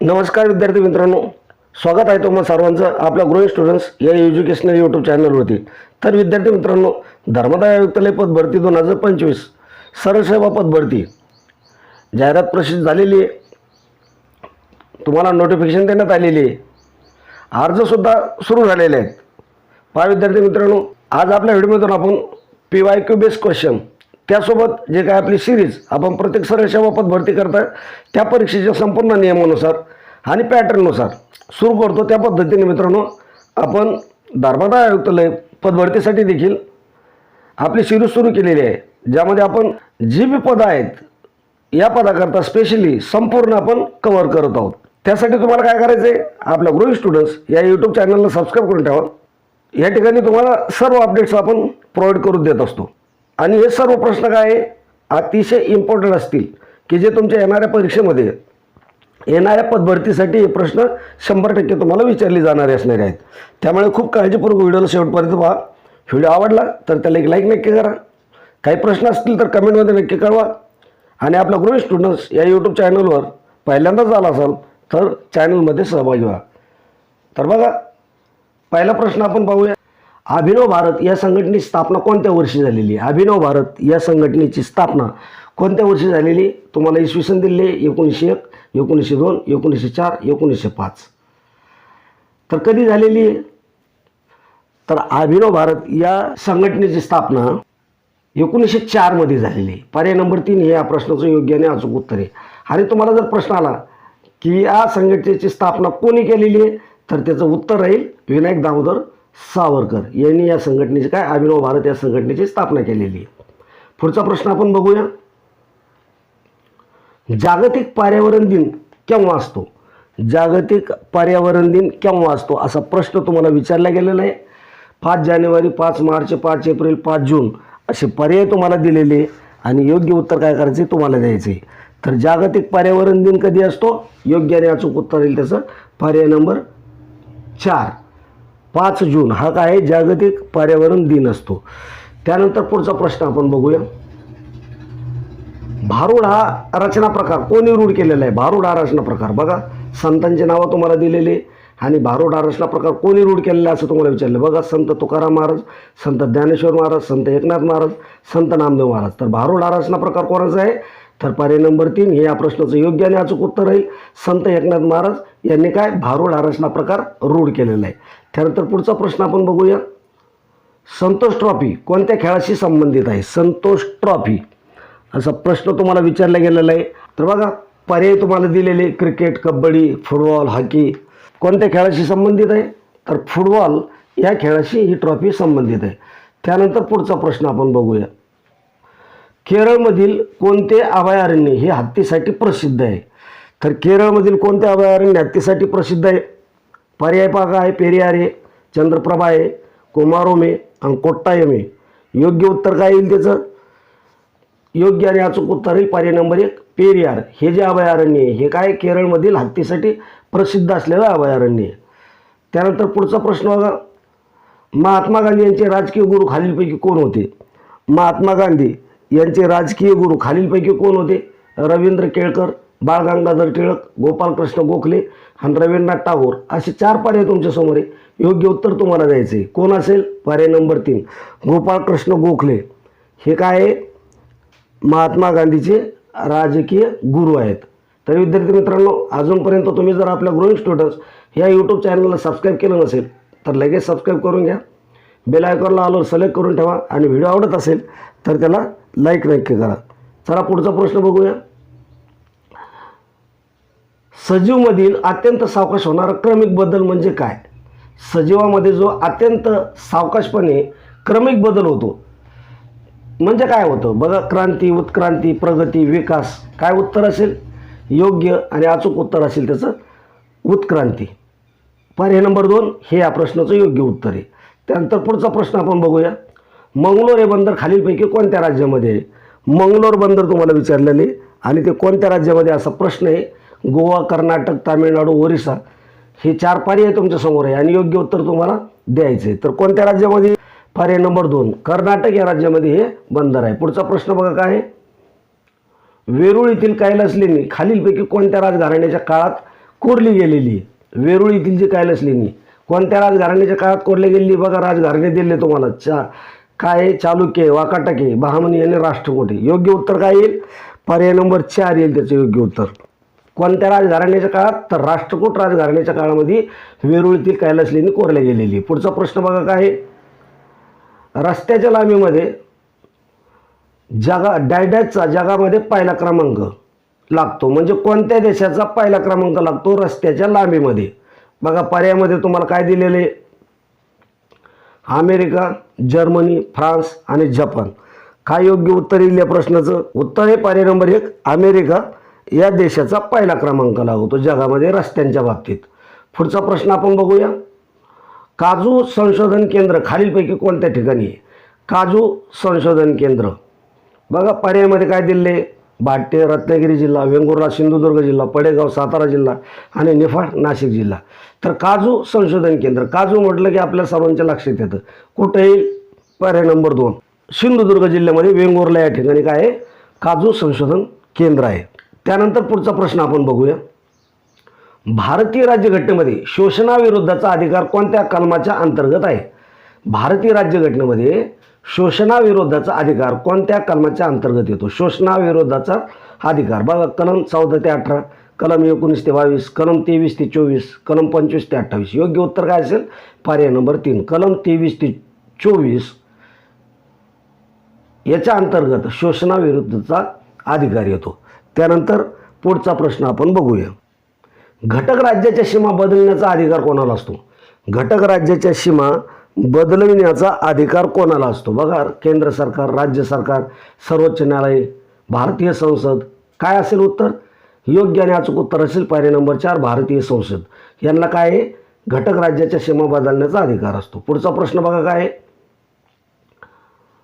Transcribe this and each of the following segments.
नमस्कार विद्यार्थी मित्रांनो. स्वागत आहे तुम्हाला सर्वांचं आपल्या ग्रोईंग स्टुडंट्स या एज्युकेशनल यूट्यूब चॅनलवरती तर विद्यार्थी मित्रांनो धर्मदाय आयुक्तालय पद भरती दोन हजार पंचवीस. सरळ सेवा पद भरती. जाहिरात प्रसिद्ध झालेली आहे. तुम्हाला नोटिफिकेशन देण्यात आलेली आहे. अर्जसुद्धा सुरू झालेले आहेत. पहा विद्यार्थी मित्रांनो आज आपल्या व्हिडिओमधून आपण P Y Q base question त्यासोबत जे काय आपली सिरीज आपण प्रत्येक सरळ सेवा पद भरती करता त्या परीक्षेच्या संपूर्ण नियमानुसार आणि पॅटर्ननुसार सुरू करतो त्या पद्धतीने मित्रांनो. आपण धर्मदाय आयुक्तालय पदभरतीसाठी देखील आपली सिरीज सुरू केलेली आहे. ज्यामध्ये आपण जी बी पदं आहेत या पदाकरता स्पेशली संपूर्ण आपण कव्हर करत आहोत. त्यासाठी तुम्हाला काय करायचं आहे? आपल्या ग्रोईंग स्टुडंट्स या यूट्यूब चॅनलला सबस्क्राईब करून ठेवा. या ठिकाणी तुम्हाला सर्व अपडेट्स आपण प्रोव्हाइड करून देत असतो. आणि हे सर्व प्रश्न काय आहे? अतिशय इम्पॉर्टंट असतील की जे तुमच्या येणाऱ्या परीक्षेमध्ये येणाऱ्या पदभरतीसाठी हे प्रश्न शंभर टक्के तुम्हाला विचारले जाणारे असणारे आहेत. त्यामुळे खूप काळजीपूर्वक व्हिडिओला शेवटपर्यंत पहा. व्हिडिओ आवडला तर त्याला एक लाईक नक्की करा. काही प्रश्न असतील तर कमेंटमध्ये नक्की कळवा. आणि आपला गृह स्टुडंट्स या यूट्यूब चॅनलवर पहिल्यांदाच झाला असाल तर चॅनलमध्ये सहभागी व्हा. तर बघा पहिला प्रश्न आपण पाहूया. अभिनव भारत या संघटनेची स्थापना कोणत्या वर्षी झालेली? आहे अभिनव भारत या संघटनेची स्थापना कोणत्या वर्षी झालेली? तुम्हाला इसवी सन दिले एकोणीसशे एक. एकोणीसशे दोन एकोणीसशे चार एकोणीसशे पाच. तर कधी झालेली? आहे तर अभिनव भारत या संघटनेची स्थापना एकोणीसशे चारमध्ये झालेली. आहे पर्याय नंबर तीन हे या प्रश्नाचं योग्य आणि अचूक उत्तर आहे. आणि तुम्हाला जर प्रश्न आला की या संघटनेची स्थापना कोणी केलेली आहे तर त्याचं उत्तर राहील विनायक दामोदर सावरकर यांनी या संघटनेची काय अभिनव भारत या संघटनेची स्थापना केलेली आहे. पुढचा प्रश्न आपण बघूया. जागतिक पर्यावरण दिन केव्हा असतो? जागतिक पर्यावरण दिन केव्हा असतो? असा प्रश्न तुम्हाला विचारला गेलेला आहे. पाच जानेवारी पाच मार्च पाच एप्रिल पाच जून असे पर्याय तुम्हाला दिलेले आहे आणि योग्य उत्तर काय करायचे तुम्हाला द्यायचे तर जागतिक पर्यावरण दिन कधी असतो? योग्य आणि अचूक उत्तर येईल त्याचं पर्याय नंबर चार. पाच जून हा काय? आहे? जागतिक पर्यावरण दिन असतो. त्यानंतर पुढचा प्रश्न आपण बघूया. भारूड हा रचना प्रकार कोणी रूढ केलेला आहे? भारूड हा रचना प्रकार. बघा संतांची नावं तुम्हाला दिलेली आहे. आणि भारूड हा रचना प्रकार कोणी रूढ केलेला आहे असं तुम्हाला विचारलं? बघा संत तुकाराम महाराज संत ज्ञानेश्वर महाराज संत एकनाथ महाराज संत नामदेव महाराज. तर भारूड हा रचना प्रकार कोणाचा आहे? तर पर्याय नंबर तीन हे या प्रश्नाचं योग्य आणि अचूक उत्तर राहील संत एकनाथ महाराज यांनी काय? भारूड हा रचना प्रकार रूढ केलेला आहे. त्यानंतर पुढचा प्रश्न आपण बघूया. संतोष ट्रॉफी कोणत्या खेळाशी संबंधित आहे? संतोष ट्रॉफी. असा प्रश्न तुम्हाला विचारला गेलेला आहे. तर बघा पर्याय तुम्हाला दिलेले क्रिकेट कबड्डी फुटबॉल हॉकी. कोणत्या खेळाशी संबंधित आहे? तर फुटबॉल या खेळाशी ही ट्रॉफी संबंधित आहे. त्यानंतर पुढचा प्रश्न आपण बघूया. केरळमधील कोणते अभयारण्य हे हत्तीसाठी प्रसिद्ध आहे? तर केरळमधील कोणते अभयारण्य हत्तीसाठी प्रसिद्ध आहे? पर्याय पाका आहे पेरियार आहे चंद्रप्रभा आहे कुमारोमे आणि कोट्टायम आहे. योग्य उत्तर काय येईल त्याचं? योग्य आणि अचूक उत्तर येईल पर्याय नंबर एक पेरियार. हे जे अभयारण्य आहे हे काय केरळमधील हत्तीसाठी प्रसिद्ध असलेलं अभयारण्य आहे. त्यानंतर पुढचा प्रश्न बघा. महात्मा गांधी यांचे राजकीय गुरु खालीलपैकी कोण होते? महात्मा गांधी यांचे राजकीय गुरु खालीलपैकी कोण होते? रवींद्र केळकर बाळ गंगाधर टिळक गोपालकृष्ण गोखले आणि रवींद्रनाथ टागोर. असे चार पर्याय तुमच्यासमोर आहे. योग्य उत्तर तुम्हाला द्यायचे आहे. कोण असेल? पर्याय नंबर तीन. गोपाळकृष्ण गोखले. हे काय आहे? महात्मा गांधीचे राजकीय गुरु आहेत. तर विद्यार्थी मित्रांनो अजूनपर्यंत तुम्ही जर आपल्या ग्रोईंग स्टुडंट्स ह्या यूट्यूब चॅनलला सबस्क्राईब केलं नसेल तर लगेच सबस्क्राईब करून घ्या. बेल आयकॉनला आलो सिलेक्ट करून ठेवा आणि व्हिडिओ आवडत असेल तर त्याला लाईक नक्की करा. चला पुढचा प्रश्न बघूया. सजीवमधील अत्यंत सावकाश होणारा क्रमिक बदल म्हणजे काय? सजीवामध्ये जो अत्यंत सावकाशपणे क्रमिक बदल होतो म्हणजे काय होतं? बघा क्रांती उत्क्रांती प्रगती विकास काय उत्तर असेल? योग्य आणि अचूक उत्तर असेल त्याचं उत्क्रांती. पर्याय नंबर दोन हे या प्रश्नाचं योग्य उत्तर आहे. त्यानंतर पुढचा प्रश्न आपण बघूया. मंगलोर हे बंदर खालीलपैकी कोणत्या राज्यामध्ये आहे? मंगलोर बंदर तुम्हाला विचारलेले आहे. आणि ते कोणत्या राज्यामध्ये असा प्रश्न आहे? गोवा कर्नाटक तामिळनाडू ओरिसा हे चार पर्याय तुमच्यासमोर आहे. आणि योग्य उत्तर तुम्हाला द्यायचं आहे. तर कोणत्या राज्यामध्ये पर्याय नंबर दोन कर्नाटक या राज्यामध्ये हे बंदर आहे. पुढचा प्रश्न बघा काय आहे? वेरूळ येथील कैलास लेणी खालीलपैकी कोणत्या राजघराण्याच्या काळात कोरली गेलेली आहे? वेरूळ येथील जी कैलास लेणी कोणत्या राजघराण्याच्या काळात कोरली गेलेली बघा राजघराणे दिले तुम्हाला. चा काय आहे? चालुक्य वाकाटके बहामनी आणि राष्ट्रकोट योग्य उत्तर काय येईल? पर्याय नंबर चार येईल त्याचं योग्य उत्तर. कोणत्या राजघराण्याच्या काळात? तर राष्ट्रकूट राजघराण्याच्या काळामध्ये वेरूळ येथील कैलास लेणी कोरल्या गेलेली आहे. पुढचा प्रश्न बघा काय आहे? रस्त्याच्या लांबीमध्ये जगा डायडॅटचा जगामध्ये पहिला क्रमांक लागतो. म्हणजे कोणत्या देशाचा पहिला क्रमांक लागतो? रस्त्याच्या लांबीमध्ये. बघा पर्यायामध्ये तुम्हाला काय दिलेले? अमेरिका जर्मनी फ्रान्स आणि जपान. काय योग्य उत्तर येईल या प्रश्नाचं? उत्तर हे पर्याय नंबर एक अमेरिका या देशाचा पहिला क्रमांक लागतो जगामध्ये रस्त्यांच्या बाबतीत. पुढचा प्रश्न आपण बघूया. काजू संशोधन केंद्र खालीलपैकी कोणत्या ठिकाणी आहे? काजू संशोधन केंद्र. बघा पर्यायमध्ये काय दिले भाट्ये रत्नागिरी जिल्हा वेंगुर्ला सिंधुदुर्ग जिल्हा पडेगाव सातारा जिल्हा आणि निफाड नाशिक जिल्हा. तर काजू संशोधन केंद्र काजू म्हटलं की आपल्या सर्वांच्या लक्षात येतं. कुठं येईल पर्याय नंबर दोन. सिंधुदुर्ग जिल्ह्यामध्ये वेंगुर्ला या ठिकाणी काय आहे? काजू संशोधन केंद्र आहे. त्यानंतर पुढचा प्रश्न आपण बघूया. भारतीय राज्यघटनेमध्ये शोषणाविरुद्धचा अधिकार कोणत्या कलमाच्या अंतर्गत आहे? भारतीय राज्यघटनेमध्ये शोषणाविरोधाचा अधिकार कोणत्या कलमाच्या अंतर्गत येतो? शोषणाविरोधाचा अधिकार. बघा कलम चौदा ते अठरा कलम एकोणीस ते बावीस कलम तेवीस ते चोवीस कलम पंचवीस ते अठ्ठावीस. योग्य उत्तर काय असेल? पर्याय नंबर तीन. कलम तेवीस ते चोवीस याच्या अंतर्गत शोषणाविरुद्धचा अधिकार येतो. त्यानंतर पुढचा प्रश्न आपण बघूया. घटक राज्याच्या सीमा बदलण्याचा अधिकार कोणाला असतो? घटक राज्याच्या सीमा बदलविण्याचा अधिकार कोणाला असतो? बघा केंद्र सरकार राज्य सरकार सर्वोच्च न्यायालय भारतीय संसद काय असेल उत्तर? योग्य आणि अचूक उत्तर असेल पहिले नंबर चार भारतीय संसद. यांना काय आहे? घटक राज्याच्या सीमा बदलण्याचा अधिकार असतो. पुढचा प्रश्न बघा काय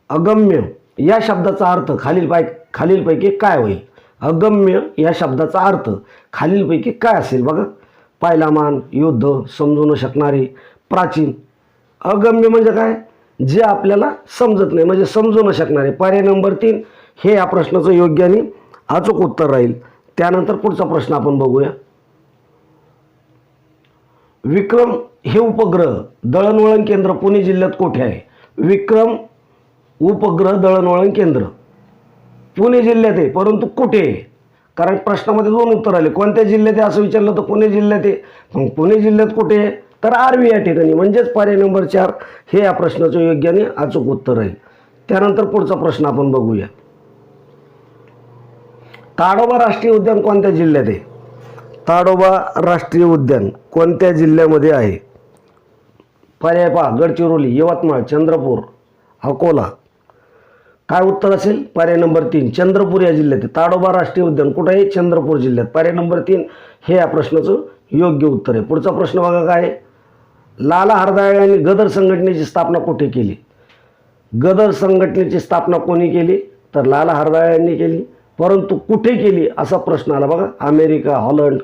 अगम्य. या शब्दाचा अर्थ खालील पाय खालीलपैकी काय होईल? अगम्य या शब्दाचा अर्थ खालीलपैकी काय असेल बघा. पायलामान युद्ध समजू न शकणारे प्राचीन. अगम्य म्हणजे काय? जे आपल्याला समजत नाही म्हणजे समजू न शकणारे. पर्याय नंबर तीन हे या प्रश्नाचं योग्य आणि अचूक उत्तर राहील. त्यानंतर पुढचा प्रश्न आपण बघूया. विक्रम हे उपग्रह दळणवळण केंद्र पुणे जिल्ह्यात कोठे आहे? विक्रम उपग्रह दळणवळण केंद्र. पुणे जिल्ह्यात आहे परंतु कुठे? आहे कारण प्रश्नामध्ये दोन उत्तर आले. कोणत्या जिल्ह्यात आहे असं विचारलं तर पुणे जिल्ह्यात आहे. मग पुणे जिल्ह्यात कुठे आहे? तर आर्वी या ठिकाणी. म्हणजेच पर्याय नंबर चार हे या प्रश्नाचं योग्य आणि अचूक उत्तर आहे. त्यानंतर पुढचा प्रश्न आपण बघूया. ताडोबा राष्ट्रीय उद्यान कोणत्या जिल्ह्यात आहे? ताडोबा राष्ट्रीय उद्यान कोणत्या जिल्ह्यामध्ये आहे? पर्याय पहा. गडचिरोली यवतमाळ चंद्रपूर अकोला काय उत्तर असेल? पर्याय नंबर तीन चंद्रपूर या जिल्ह्यात. ताडोबा राष्ट्रीय उद्यान कुठं आहे चंद्रपूर जिल्ह्यात. पर्याय नंबर तीन हे या प्रश्नाचं योग्य उत्तर आहे. पुढचा प्रश्न बघा काय लाला हरदाळे यांनी गदर संघटनेची स्थापना कुठे केली? गदर संघटनेची स्थापना कोणी केली? तर लाला हरदाळे यांनी केली. परंतु कुठे केली? असा प्रश्न आला बघा. अमेरिका हॉलंड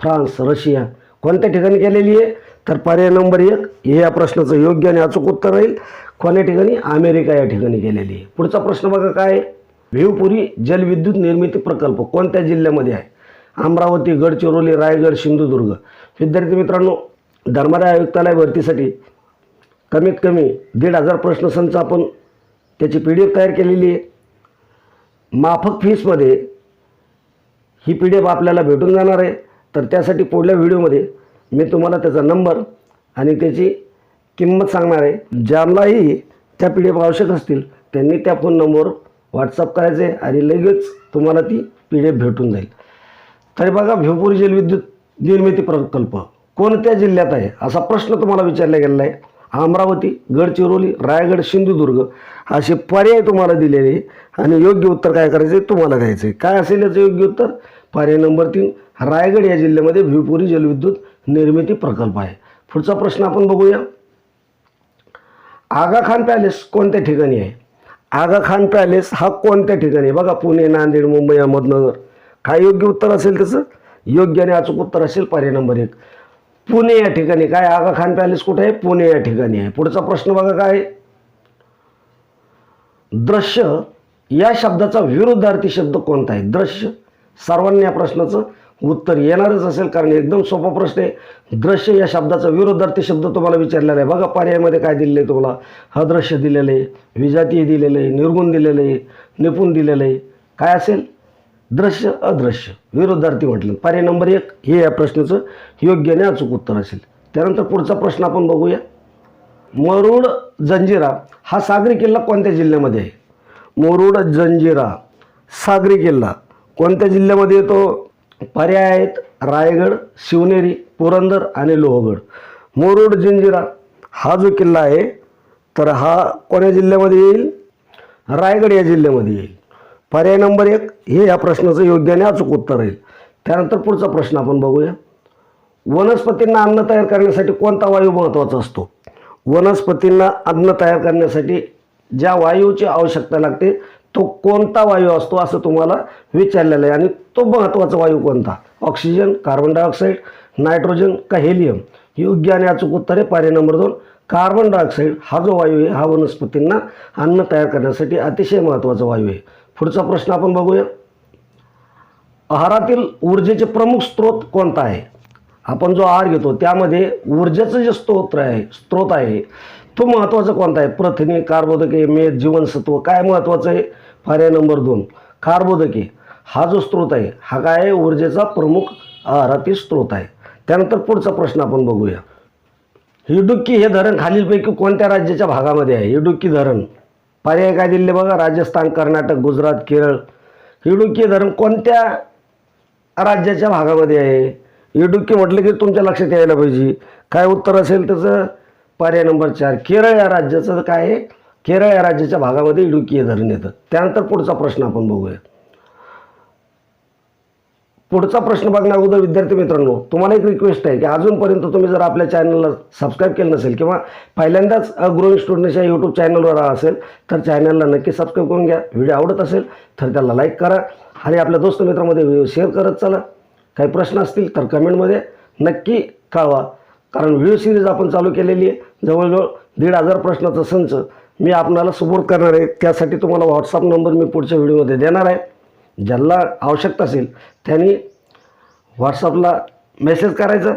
फ्रान्स रशिया कोणत्या ठिकाणी केलेली आहे? तर पर्याय नंबर एक हे या प्रश्नाचं योग्य आणि अचूक उत्तर राहील. कोण्या ठिकाणी अमेरिका या ठिकाणी गेलेली आहे. पुढचा प्रश्न बघा काय भिवपुरी जलविद्युत निर्मिती प्रकल्प कोणत्या जिल्ह्यामध्ये आहे? अमरावती गडचिरोली रायगड सिंधुदुर्ग. विद्यार्थी मित्रांनो धर्मादाय आयुक्तालय भरतीसाठी कमीत कमी दीड हजार प्रश्नसंच आपण त्याची पी डी एफ तयार केलेली आहे. माफक फीसमध्ये ही पी डी एफ आपल्याला भेटून जाणार आहे. तर त्यासाठी पुढल्या व्हिडिओमध्ये मी तुम्हाला त्याचा नंबर आणि त्याची किंमत सांगणार आहे. ज्यांनाही त्या पी डी एफ आवश्यक असतील त्यांनी त्या फोन नंबरवर व्हॉट्सअप करायचे आहे आणि लगेच तुम्हाला ती पी डी एफ भेटून जाईल. तरी बघा भिवपूर जलविद्युत निर्मिती प्रकल्प कोणत्या जिल्ह्यात आहे? असा प्रश्न तुम्हाला विचारला गेलेला आहे. अमरावती गडचिरोली रायगड सिंधुदुर्ग असे पर्याय तुम्हाला दिलेले आहे आणि योग्य उत्तर काय करायचं आहे तुम्हाला द्यायचं आहे काय असेल याचं योग्य उत्तर? पर्याय नंबर तीन रायगड या जिल्ह्यामध्ये भिवपुरी जलविद्युत निर्मिती प्रकल्प आहे. पुढचा प्रश्न आपण बघूया. आगा खान पॅलेस कोणत्या ठिकाणी आहे? आगा खान पॅलेस हा कोणत्या ठिकाणी आहे? बघा पुणे नांदेड मुंबई अहमदनगर. काय योग्य उत्तर असेल त्याचं? योग्य आणि अचूक उत्तर असेल पर्याय नंबर एक. पुणे या ठिकाणी काय? आगा खान पॅलेस कुठे आहे? पुणे या ठिकाणी आहे. पुढचा प्रश्न बघा काय दृश्य या शब्दाचा विरुद्धार्थी शब्द कोणता आहे? दृश्य सर्वांनी या प्रश्नाचं उत्तर येणारच असेल कारण एकदम सोपा प्रश्न आहे. दृश्य या शब्दाचा विरोधार्थी शब्द तुम्हाला विचारलेला आहे. बघा पर्यायामध्ये काय दिलेलं आहे तुम्हाला? अदृश्य दिलेलं आहे विजातीय दिलेलं आहे निर्गुण दिलेलं आहे निपुण दिलेलं आहे. काय असेल? दृश्य अदृश्य. विरोधार्थी म्हटलं. पर्याय नंबर एक हे या प्रश्नाचं योग्य आणि अचूक उत्तर असेल. त्यानंतर पुढचा प्रश्न आपण बघूया. मरुड जंजिरा हा सागरी किल्ला कोणत्या जिल्ह्यामध्ये आहे? मरुड जंजिरा सागरी किल्ला. कोणत्या जिल्ह्यामध्ये येतो? पर्याय आहेत रायगड शिवनेरी पुरंदर आणि लोहगड. मुरुड जंजिरा हा जो किल्ला आहे तर हा कोण्या जिल्ह्यामध्ये येईल? रायगड या जिल्ह्यामध्ये येईल. पर्याय नंबर एक हे या प्रश्नाचं योग्य आणि अचूक उत्तर येईल. त्यानंतर पुढचा प्रश्न आपण बघूया. वनस्पतींना अन्न तयार करण्यासाठी कोणता वायू महत्त्वाचा असतो? वनस्पतींना अन्न तयार करण्यासाठी ज्या वायूची आवश्यकता लागते तो कोणता वायू असतो असं तुम्हाला विचारलेलं आहे. आणि तो महत्त्वाचा वायू कोणता? ऑक्सिजन कार्बन डायऑक्साईड नायट्रोजन का हेलियम योग्य आणि अचूक उत्तर आहे पर्याय नंबर दोन. कार्बन डायऑक्साईड हा जो वायू आहे हा वनस्पतींना अन्न तयार करण्यासाठी अतिशय महत्त्वाचा वायू आहे. पुढचा प्रश्न आपण बघूया. आहारातील ऊर्जेचे प्रमुख स्रोत कोणता आहे? आपण जो आहार घेतो त्यामध्ये ऊर्जेचं जे स्तोत्र आहे स्रोत आहे तो महत्त्वाचा कोणता आहे? प्रथिने कार्बोदके मेद जीवनसत्व काय महत्त्वाचं आहे? पर्याय नंबर दोन कार्बोदके. हा जो स्रोत आहे हा काय ऊर्जेचा प्रमुख आहारातील स्रोत आहे. त्यानंतर पुढचा प्रश्न आपण बघूया. हिडुक्की हे धरण खालीलपैकी कोणत्या राज्याच्या भागामध्ये आहे? हिडुक्की धरण. पर्याय काय दिले बघा? राजस्थान कर्नाटक गुजरात केरळ. हिडुक्की धरण कोणत्या राज्याच्या भागामध्ये आहे? इडुक्की म्हटलं की तुमच्या लक्षात यायला पाहिजे. काय उत्तर असेल त्याचं? पर्याय नंबर चार केरळ या राज्याचं काय आहे? केरळ या राज्याच्या भागामध्ये इडुकीय धरण येतं. त्यानंतर पुढचा प्रश्न आपण बघूया पुढचा प्रश्न बघण्या अगोदर विद्यार्थी मित्रांनो तुम्हाला एक रिक्वेस्ट आहे की अजूनपर्यंत तुम्ही जर आपल्या चॅनलला सबस्क्राईब केलं नसेल किंवा पहिल्यांदाच ग्रोईंग स्टुडंट्स या यूट्यूब चॅनलवर असेल तर चॅनलला नक्की सबस्क्राईब करून घ्या. व्हिडिओ आवडत असेल तर त्याला लाईक करा आणि आपल्या दोस्त मित्रामध्ये व्हिडिओ शेअर करत चला. काही प्रश्न असतील तर कमेंटमध्ये नक्की कळवा. कारण व्हिडिओ सिरीज आपण चालू केलेली आहे. जवळजवळ दीड हजार प्रश्नाचा संच मी आपणाला सपोर्ट करणार आहे. त्यासाठी तुम्हाला व्हॉट्सअप नंबर मी पुढच्या व्हिडिओमध्ये देणार आहे. ज्यांना आवश्यकता असेल त्यांनी व्हॉट्सअपला मेसेज करायचा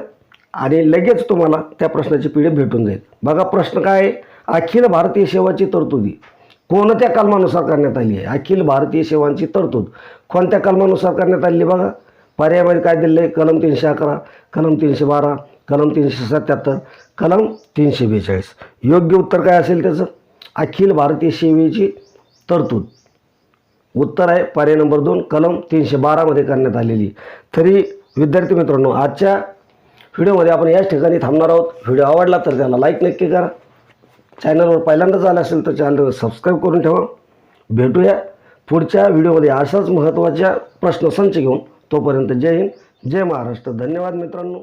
आणि लगेच तुम्हाला त्या प्रश्नाची पिढी भेटून जाईल. बघा प्रश्न काय आहे? अखिल भारतीय सेवाची तरतुदी. कोणत्या कलमानुसार करण्यात आली आहे? अखिल भारतीय सेवांची तरतूद कोणत्या कलमानुसार करण्यात आली आहे बघा? पर्यायमध्ये काय दिलं आहे कलम तीनशे अकरा कलम तीनशे बारा कलम तीनशे सत्याहत्तर कलम तीनशे बेचाळीस. योग्य उत्तर काय असेल त्याचं? अखिल भारतीय सेवेची तरतूद. उत्तर आहे पर्याय नंबर दोन कलम तीनशे बारामध्ये करण्यात आलेली. तरी विद्यार्थी मित्रांनो आजच्या व्हिडिओमध्ये आपण याच ठिकाणी थांबणार आहोत. व्हिडिओ आवडला तर त्याला लाईक नक्की करा. चॅनलवर पहिल्यांदाच आला असेल तर चॅनलवर सबस्क्राईब करून ठेवा. भेटूया पुढच्या व्हिडिओमध्ये अशाच महत्त्वाच्या प्रश्नसंच घेऊन. तोपर्यंत जय हिंद जय महाराष्ट्र. धन्यवाद मित्रांनो.